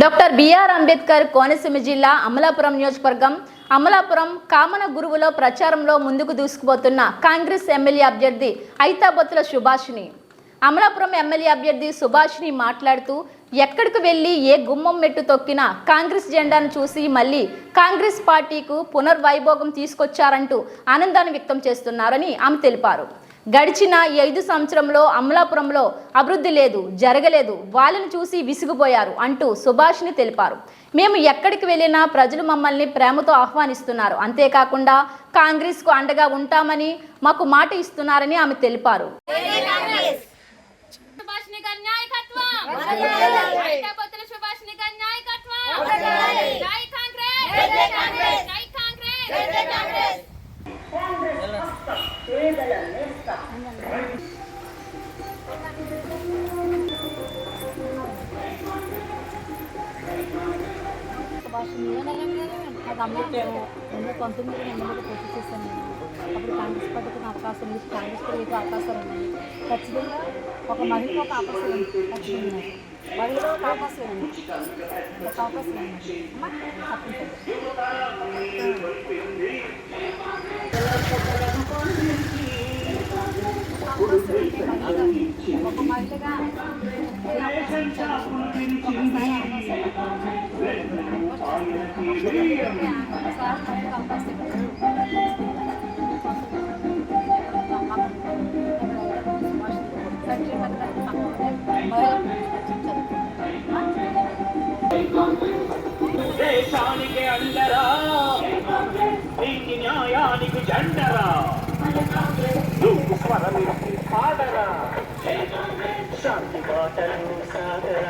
Doctor BR Ambedkar Konaseema జిల్లా అమలాపురం నియోజకవర్గం. అమలాపురం కామన గురువులో ప్రచారంలో ముందుకు దూసుకుపోతున్న కాంగ్రెస్ ఎమ్మెల్యే అభ్యర్థి ఐతాబత్తుల సుభాషిణి. అమలాపురం ఎమ్మెల్యే అభ్యర్థి సుభాషిణి మాట్లాడుతూ ఎక్కడికి వెళ్ళి ఏ గుమ్మం మెట్టు తొక్కినా కాంగ్రెస్ జెండాను చూసి మళ్ళీ కాంగ్రెస్ పార్టీకు పునర్వైభోగం తీసుకొచ్చారంటూ ఆనందాన్ని వ్యక్తం చేస్తున్నారని ఆమె తెలిపారు. గడిచిన ఈ ఐదు సంవత్సరంలో అమలాపురంలో అభివృద్ధి లేదు జరగలేదు. వాళ్ళని చూసి విసిగిపోయారు అంటూ సుభాష్ని తెలిపారు. మేము ఎక్కడికి వెళ్ళినా ప్రజలు మమ్మల్ని ప్రేమతో ఆహ్వానిస్తున్నారు. అంతేకాకుండా కాంగ్రెస్కు అండగా ఉంటామని మాకు మాట ఇస్తున్నారని ఆమె తెలిపారు. సుభాష్ని రెండు పంతొమ్మిది ఎమ్మెల్యేగా పోటీ చేశాను నేను అప్పుడు కాంగ్రెస్ పార్టీకి అవకాశం ఉంది కాంగ్రెస్ పార్టీకి అవకాశాలు ఉన్నాయి ఖచ్చితంగా ఒక మహిళకు ఒక అవకాశం ఉంది ఖచ్చితంగా మహిళకు ఒక అవకాశం ఉంది ఒక అవకాశం ఉంది అమ్మా తప్పనిసరి దేశానికి అండరా నీతి న్యాయానికి జెండరా ಬಾಟಲು ಸಾಗರ